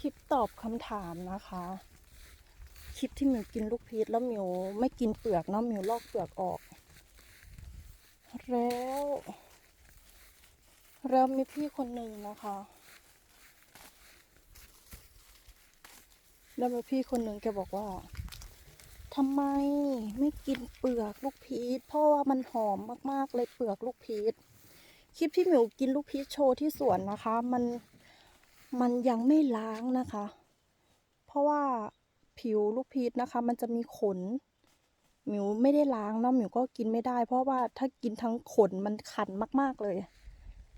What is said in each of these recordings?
คลิปตอบคำถามนะคะ คลิปที่มิวกินลูกพีชแล้วมิวไม่กินเปลือกเนาะมิวลอกเปลือกออก แล้ว แล้วมีพี่คนหนึ่งนะคะ แล้วมีพี่คนหนึ่งแกบอกว่าทำไมไม่กินเปลือกลูกพีชเพราะว่ามันหอมมากๆเลยเปลือกลูกพีชคลิปที่หมิวกินลูกพีชโชว์ที่สวนนะคะ มัน มันยังไม่ล้างนะคะ เพราะว่าผิวลูกพีชนะคะ มันจะมีขนหมิวไม่ได้ล้างเนาะหมิวก็กินไม่ได้ เพราะว่าถ้ากินทั้งขนมันคันมาก ๆเลย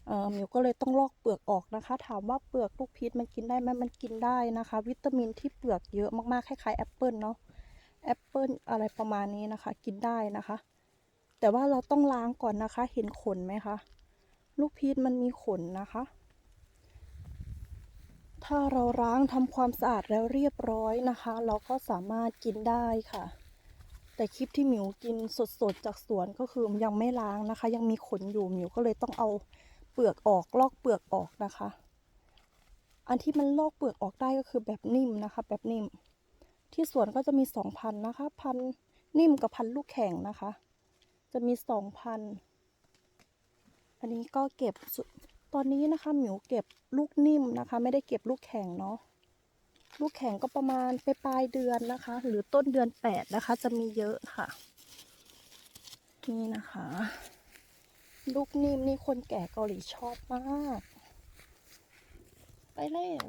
เออหมิวก็เลยต้องลอกเปลือกออกนะคะ ถามว่าเปลือกลูกพีชมันกินได้ไหมมันกินได้นะคะ วิตามินที่เปลือกเยอะมากๆคล้ายๆแอปเปิลเนาะแอปเปิลอะไรประมาณนี้นะคะ กินได้นะคะ แต่ว่าเราต้องล้างก่อนนะคะ เห็นขนไหมคะลูกพีชมันมีขนนะคะ ถ้าเราล้างทำความสะอาดแล้วเรียบร้อยนะคะ เราก็สามารถกินได้ค่ะ แต่คลิปที่หมิวกินสดๆจากสวนก็คือยังไม่ล้างนะคะ ยังมีขนอยู่หมิวก็เลยต้องเอาเปลือกออกลอกเปลือกออกนะคะ อันที่มันลอกเปลือกออกได้ก็คือแบบนิ่มนะคะ แบบนิ่ม ที่สวนก็จะมีสองพันนะคะพันนิ่มกับพันลูกแข็งนะคะ จะมีสองพันอันนี้ก็เก็บสุ ตอนนี้นะคะหมิวเก็บลูกนิ่มนะคะ ไม่ได้เก็บลูกแข็งเนาะลูกแข็งก็ประมาณไปปลายเดือนนะคะ หรือต้นเดือนแปดนะคะ จะมีเยอะค่ะ นี่นะคะ ลูกนิ่มนี่คนแก่เกาหลีชอบมาก ไปแล้ว